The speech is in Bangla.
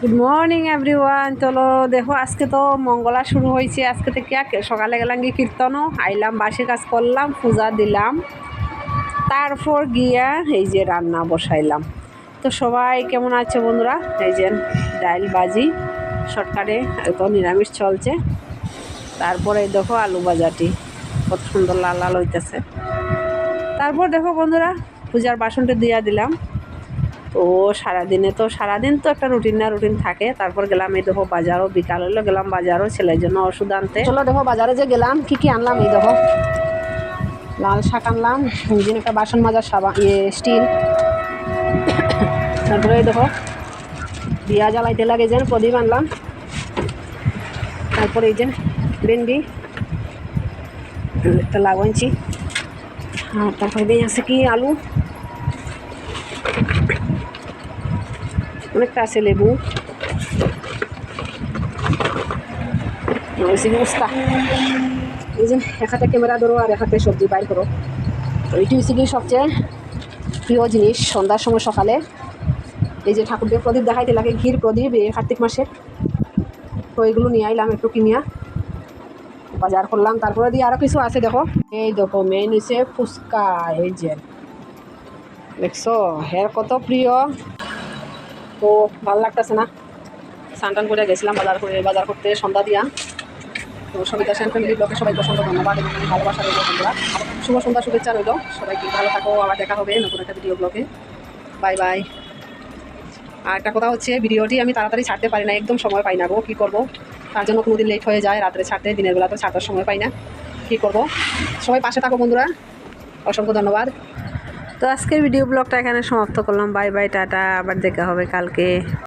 গুড মর্নিং এভরিওয়ান চলো, দেখো, আজকে তো মঙ্গলা শুরু হয়েছে। আজকে থেকে সকালে গেলাম গিয়ে কীর্তনও। আইলাম, বাসি কাজ করলাম, পূজা দিলাম। তারপর গিয়া এই যে রান্না বসাইলাম। তো সবাই কেমন আছে বন্ধুরা? এই যে ডাইল বাজি, শর্টকাটে তো নিরামিষ চলছে। তারপরে দেখো আলু ভাজাটি, কত সুন্দর লাল লাল হইতেছে। তারপর দেখো বন্ধুরা, পূজার বাসনটা দিয়া দিলাম। তো সারাদিনে তো, সারাদিন তো একটা রুটিন না রুটিন থাকে। তারপর গেলাম এই দেখো বাজারও, বিকাল হলো গেলাম বাজারও, ছেলের জন্য ওষুধ আনতে। চলো দেখো বাজারে যে গেলাম, কি কি আনলাম এই দেখো। লাল শাক আনলাম ইঞ্জিন একটা বাসন মাজার সাবান ইয়ে স্টিল তারপরে দেখো দিয়া জ্বালাইতে লাগে যেন প্রদীপ আনলাম। তারপরে এই যে, ভেন্ডি। একটা লাগাইছি আর তারপরে দিয়ে আছে কি, আলু। অনেকটা আছে লেবু। হয়েছে এই যে এক হাতে ক্যামেরা ধরো আর এক হাতে সবজি বাইর করো। এইটি হচ্ছে কি সবচেয়ে প্রিয় জিনিস সন্ধ্যার সময় সকালে। এই যে ঠাকুরদের প্রদীপ দেখাইতে লাগে, ঘির প্রদীপ এই কার্তিক মাসের তো এগুলো নিয়ে আইলাম, একটু কিনিয়া। বাজার করলাম, তারপরে দিয়ে আরও কিছু আছে দেখো। এই দেখো মেন হচ্ছে ফুচকা, এই যে। দেখছ, হের কত প্রিয়। তো ভালো লাগতেছে না। স্নান করে গেছিলাম বাজার করে বাজার করতে সন্ধ্যা দিয়া। তো সবিতা সেন ফ্যামিলি ব্লগে সবাই পছন্দ ধন্যবাদ এবং ভালোবাসা রইল বন্ধুরা। শুভ সন্ধ্যা শুভেচ্ছা রইল। সবাইকে ভালো থাকো, আবার দেখা হবে নতুন একটা ভিডিও ব্লগে বাই বাই। আর একটা কথা হচ্ছে ভিডিওটি আমি তাড়াতাড়ি ছাড়তে পারি না, একদম সময় পাই না গো, কী করব? তার জন্য কোনো দিন লেট হয়ে যায়, রাত্রে ছাড়তে, দিনের বেলা তো ছাড়তে সময় পাই না। কী করব? সবাই পাশে থাকো বন্ধুরা। অসংখ্য ধন্যবাদ। তো আজকের ভিডিও ব্লগটা এখানে সমাপ্ত করলাম। বাই বাই টাটা আবার দেখা হবে কালকে।